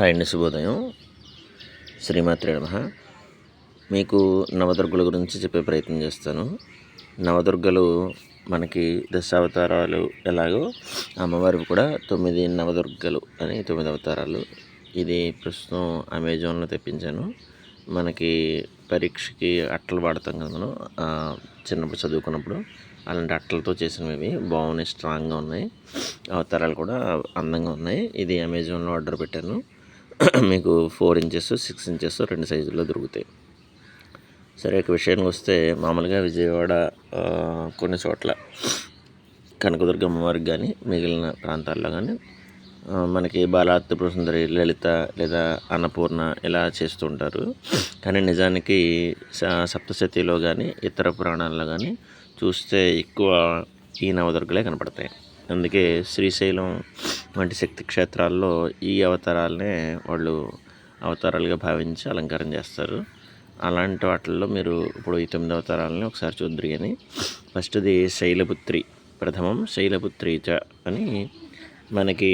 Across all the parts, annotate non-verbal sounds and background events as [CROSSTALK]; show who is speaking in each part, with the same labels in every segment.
Speaker 1: Hi అండి శుభోదయం. శ్రీమాత్రి నమ. మీకు నవదుర్గల గురించి చెప్పే ప్రయత్నం చేస్తాను. నవదుర్గలు మనకి దశావతారాలు ఎలాగో అమ్మవారివి కూడా తొమ్మిది నవదుర్గలు అని తొమ్మిది అవతారాలు. ఇది ప్రస్తుతం అమెజాన్లో తెప్పించాను. మనకి పరీక్షకి అట్టలు వాడతాం కదా మనం చిన్నప్పుడు చదువుకున్నప్పుడు. అలాంటి అట్టలతో చేసినవి బాగున్నాయి స్ట్రాంగ్గా ఉన్నాయి. అవతారాలు కూడా అందంగా ఉన్నాయి. ఇది అమెజాన్లో ఆర్డర్ పెట్టాను. మీకు ఫోర్ ఇంచెస్ సిక్స్ ఇంచెస్ రెండు సైజుల్లో దొరుకుతాయి. సరే ఇక విషయానికి వస్తే మామూలుగా విజయవాడ కొన్ని చోట్ల కనకదుర్గమ్మ వారికి కానీ మిగిలిన ప్రాంతాల్లో కానీ మనకి బాలాత్రిపుర సుందరి లలిత లేదా అన్నపూర్ణ ఇలా చేస్తూ ఉంటారు. కానీ నిజానికి సప్తశతిలో కానీ ఇతర పురాణాల్లో కానీ చూస్తే ఎక్కువ ఈ నవదుర్గలే కనపడతాయి. అందుకే శ్రీశైలం వంటి శక్తి క్షేత్రాల్లో ఈ అవతారాలనే వాళ్ళు అవతారాలుగా భావించి అలంకారం చేస్తారు. అలాంటి వాటిల్లో మీరు ఇప్పుడు ఈ తొమ్మిది అవతారాలని ఒకసారి చూద్దరు కానీ ఫస్ట్ది శైలపుత్రి ప్రథమం. శైలపుత్రి చ అని మనకి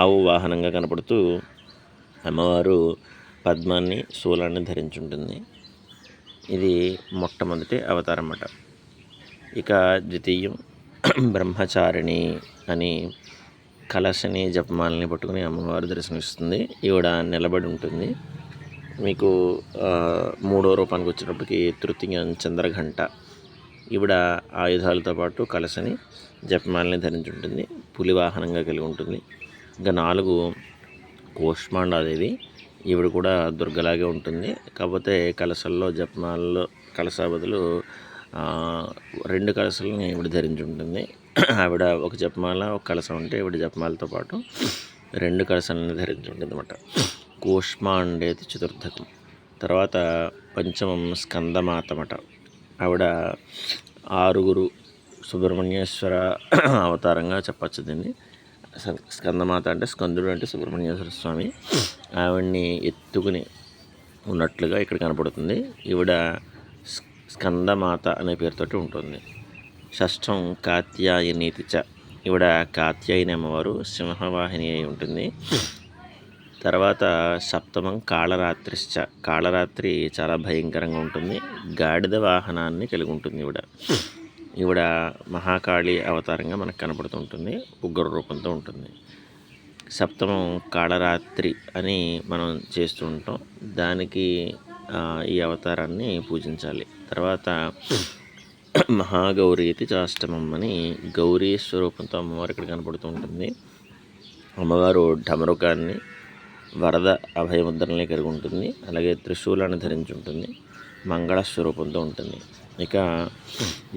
Speaker 1: ఆవు వాహనంగా కనపడుతూ అమ్మవారు పద్మాన్ని శూలాన్ని ధరించి ఉంటుంది ఇది మొట్టమొదటి అవతారం అన్నమాట ఇక ద్వితీయం బ్రహ్మచారిణి అని కలశని జపమాలని పట్టుకుని అమ్మవారు దర్శనమిస్తుంది. ఈవిడ నిలబడి ఉంటుంది. మీకు మూడో రూపానికి వచ్చినప్పటికి తృతీయ చంద్రఘంట. ఈవిడ ఆయుధాలతో పాటు కలశని జపమాలని ధరించి ఉంటుంది పులివాహనంగా కలిగి ఉంటుంది. ఇంకా నాలుగు కోష్మాండాదేవి. ఈవిడ కూడా దుర్గలాగే ఉంటుంది. కాకపోతే కలశల్లో జపమాలలో కలశ బదులు రెండు కలశాలను ఈవిడ ధరించి ఉంటుంది ఆవిడ ఒక జపమాల ఒక కలసం ఉంటే ఈవిడ జపమాలతో పాటు రెండు కలసలను ధరించి ఉంటుంది అనమాట కూష్మాండేది చతుర్థకం. తర్వాత పంచమం స్కందమాతమట ఆవిడ ఆరుగురు సుబ్రహ్మణ్యేశ్వర అవతారంగా చెప్పచ్చు దీన్ని. స్కందమాత అంటే స్కందుడు అంటే సుబ్రహ్మణ్యేశ్వర స్వామి. ఆవిడ్ని ఎత్తుకుని ఉన్నట్లుగా ఇక్కడ కనపడుతుంది. ఈవిడ స్కందమాత అనే పేరుతోటి ఉంటుంది. షష్ఠం కాత్యాయనీతి చ. ఈవిడ కాత్యాయని అమ్మవారు సింహవాహిని అయి ఉంటుంది. తర్వాత సప్తమం కాళరాత్రిశ్చ. కాళరాత్రి చాలా భయంకరంగా ఉంటుంది. గాడిద వాహనాన్ని కలిగి ఉంటుంది ఈవిడ. ఈవిడ మహాకాళి అవతారంగా మనకు కనపడుతుంటుంది. ఉగ్ర రూపంతో ఉంటుంది. సప్తమం కాళరాత్రి అని మనం చేస్తూ ఉంటాం. దానికి ఈ అవతారాన్ని పూజించాలి. తర్వాత [CLEARS THROAT] మహాగౌరీతి చాష్టమం అని గౌరీ స్వరూపంతో అమ్మవారు ఇక్కడ కనపడుతూ ఉంటుంది. అమ్మవారు ఢమరుకాన్ని వరద అభయముద్రని కలిగి ఉంటుంది. అలాగే త్రిశూలాన్ని ధరించి ఉంటుంది. మంగళ స్వరూపంతో ఉంటుంది. ఇక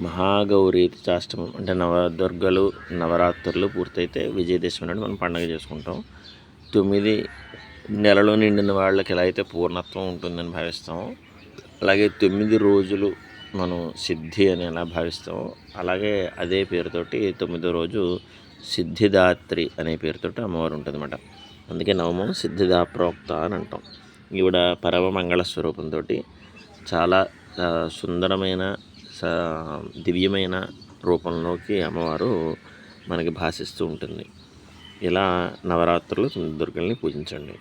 Speaker 1: మహాగౌరీ చాష్టమం అంటే నవదుర్గలు నవరాత్రులు పూర్తయితే విజయదశమి నాడు మనం పండగ చేసుకుంటాం. తొమ్మిది నెలలో నిండిన వాళ్ళకి ఎలా అయితే పూర్ణత్వం ఉంటుందని భావిస్తాం అలాగే తొమ్మిది రోజులు మనం సిద్ధి అని ఎలా భావిస్తామో అలాగే అదే పేరుతోటి తొమ్మిదో రోజు సిద్ధిదాత్రి అనే పేరుతోటి అమ్మవారు ఉంటుందన్నమాట. అందుకే నవమం సిద్ధిదా ప్రోక్త అని అంటాం. ఈవిడ పరమ మంగళ స్వరూపంతో చాలా సుందరమైన దివ్యమైన రూపంలోకి అమ్మవారు మనకి భాషిస్తూ ఉంటుంది. ఇలా నవరాత్రులు దుర్గల్ని పూజించండి.